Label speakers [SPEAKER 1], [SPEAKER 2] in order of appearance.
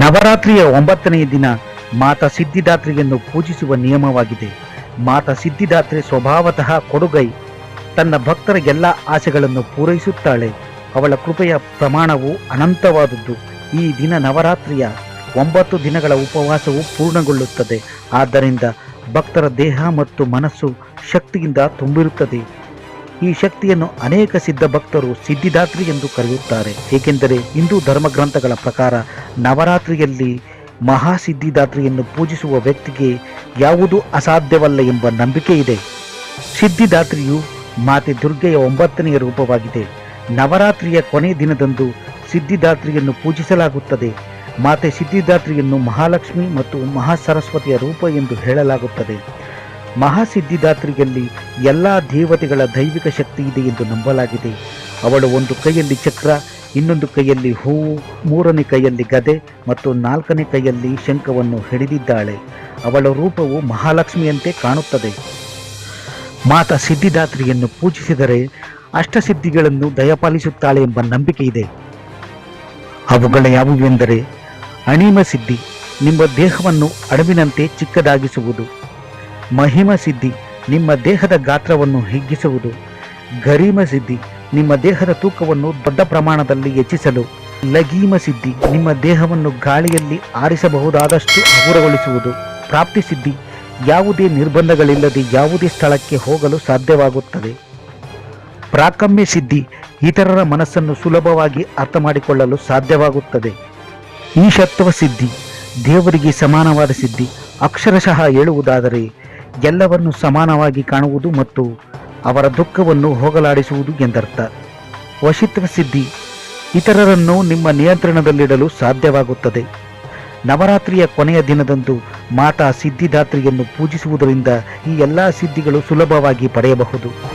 [SPEAKER 1] ನವರಾತ್ರಿಯ ಒಂಬತ್ತನೆಯ ದಿನ ಮಾತ ಸಿದ್ಧಿದಾತ್ರಿಯನ್ನು ಪೂಜಿಸುವ ನಿಯಮವಾಗಿದೆ. ಮಾತ ಸಿದ್ಧಿದಾತ್ರಿ ಸ್ವಭಾವತಃ ಕೊಡುಗೈ. ತನ್ನ ಭಕ್ತರ ಎಲ್ಲ ಆಸೆಗಳನ್ನು ಪೂರೈಸುತ್ತಾಳೆ. ಅವಳ ಕೃಪೆಯ ಪ್ರಮಾಣವು ಅನಂತವಾದದ್ದು. ಈ ದಿನ ನವರಾತ್ರಿಯ ಒಂಬತ್ತು ದಿನಗಳ ಉಪವಾಸವು ಪೂರ್ಣಗೊಳ್ಳುತ್ತದೆ. ಆದ್ದರಿಂದ ಭಕ್ತರ ದೇಹ ಮತ್ತು ಮನಸ್ಸು ಶಕ್ತಿಯಿಂದ ತುಂಬಿರುತ್ತದೆ. ಈ ಶಕ್ತಿಯನ್ನು ಅನೇಕ ಸಿದ್ಧ ಭಕ್ತರು ಸಿದ್ಧಿದಾತ್ರಿ ಎಂದು ಕರೆಯುತ್ತಾರೆ. ಏಕೆಂದರೆ ಹಿಂದೂ ಧರ್ಮಗ್ರಂಥಗಳ ಪ್ರಕಾರ ನವರಾತ್ರಿಯಲ್ಲಿ ಮಹಾಸಿದ್ಧಿದಾತ್ರಿಯನ್ನು ಪೂಜಿಸುವ ವ್ಯಕ್ತಿಗೆ ಯಾವುದೂ ಅಸಾಧ್ಯವಲ್ಲ ಎಂಬ ನಂಬಿಕೆ ಇದೆ. ಸಿದ್ಧಿದಾತ್ರಿಯು ಮಾತೆ ದುರ್ಗೆಯ ಒಂಬತ್ತನೆಯ ರೂಪವಾಗಿದೆ. ನವರಾತ್ರಿಯ ಕೊನೆ ದಿನದಂದು ಸಿದ್ಧಿದಾತ್ರಿಯನ್ನು ಪೂಜಿಸಲಾಗುತ್ತದೆ. ಮಾತೆ ಸಿದ್ಧಿದಾತ್ರಿಯನ್ನು ಮಹಾಲಕ್ಷ್ಮಿ ಮತ್ತು ಮಹಾಸರಸ್ವತಿಯ ರೂಪ ಎಂದು ಹೇಳಲಾಗುತ್ತದೆ. ಮಹಾಸಿದ್ಧಿದಾತ್ರಿಯಲ್ಲಿ ಎಲ್ಲ ದೇವತೆಗಳ ದೈವಿಕ ಶಕ್ತಿ ಇದೆ ಎಂದು ನಂಬಲಾಗಿದೆ. ಅವಳು ಒಂದು ಕೈಯಲ್ಲಿ ಚಕ್ರ ಇನ್ನೊಂದು ಕೈಯಲ್ಲಿ ಹೂವು ಮೂರನೇ ಕೈಯಲ್ಲಿ ಗದೆ ಮತ್ತು ನಾಲ್ಕನೇ ಕೈಯಲ್ಲಿ ಶಂಖವನ್ನು ಹಿಡಿದಿದ್ದಾಳೆ. ಅವಳ ರೂಪವು ಮಹಾಲಕ್ಷ್ಮಿಯಂತೆ ಕಾಣುತ್ತದೆ. ಮಾತ ಸಿದ್ಧಿದಾತ್ರಿಯನ್ನು ಪೂಜಿಸಿದರೆ ಅಷ್ಟಸಿದ್ಧಿಗಳನ್ನು ದಯಪಾಲಿಸುತ್ತಾಳೆ ಎಂಬ ನಂಬಿಕೆ ಇದೆ. ಅವುಗಳ ಯಾವುವೆಂದರೆ ಅಣಿಮ ಸಿದ್ಧಿ, ನಿಮ್ಮ ದೇಹವನ್ನು ಅಡವಿನಂತೆ ಚಿಕ್ಕದಾಗಿಸುವುದು. ಮಹಿಮ ಸಿದ್ಧಿ, ನಿಮ್ಮ ದೇಹದ ಗಾತ್ರವನ್ನು ಹಿಗ್ಗಿಸುವುದು. ಗರೀಮ ಸಿದ್ಧಿ. ನಿಮ್ಮ ದೇಹದ ತೂಕವನ್ನು ದೊಡ್ಡ ಪ್ರಮಾಣದಲ್ಲಿ ಹೆಚ್ಚಿಸಲು. ಲಗೀಮ ಸಿದ್ಧಿ. ನಿಮ್ಮ ದೇಹವನ್ನು ಗಾಳಿಯಲ್ಲಿ ಆರಿಸಬಹುದಾದಷ್ಟು ಹಗುರಗೊಳಿಸುವುದು. ಪ್ರಾಪ್ತಿ ಸಿದ್ಧಿ. ಯಾವುದೇ ನಿರ್ಬಂಧಗಳಿಲ್ಲದೆ ಯಾವುದೇ ಸ್ಥಳಕ್ಕೆ ಹೋಗಲು ಸಾಧ್ಯವಾಗುತ್ತದೆ. ಪ್ರಾಕಮ್ಯ ಸಿದ್ಧಿ. ಇತರರ ಮನಸ್ಸನ್ನು ಸುಲಭವಾಗಿ ಅರ್ಥ ಮಾಡಿಕೊಳ್ಳಲು ಸಾಧ್ಯವಾಗುತ್ತದೆ. ಈಶತ್ವ ಸಿದ್ಧಿ. ದೇವರಿಗೆ ಸಮಾನವಾದ ಸಿದ್ಧಿ. ಅಕ್ಷರಶಃ ಹೇಳುವುದಾದರೆ ಎಲ್ಲವನ್ನು ಸಮಾನವಾಗಿ ಕಾಣುವುದು ಮತ್ತು ಅವರ ದುಃಖವನ್ನು ಹೋಗಲಾಡಿಸುವುದು ಎಂದರ್ಥ. ವಶಿತ್ವ ಸಿದ್ಧಿ, ಇತರರನ್ನು ನಿಮ್ಮ ನಿಯಂತ್ರಣದಲ್ಲಿಡಲು ಸಾಧ್ಯವಾಗುತ್ತದೆ. ನವರಾತ್ರಿಯ ಕೊನೆಯ ದಿನದಂದು ಮಾತಾ ಸಿದ್ಧಿದಾತ್ರಿಯನ್ನು ಪೂಜಿಸುವುದರಿಂದ ಈ ಎಲ್ಲ ಸಿದ್ಧಿಗಳು ಸುಲಭವಾಗಿ ಪಡೆಯಬಹುದು.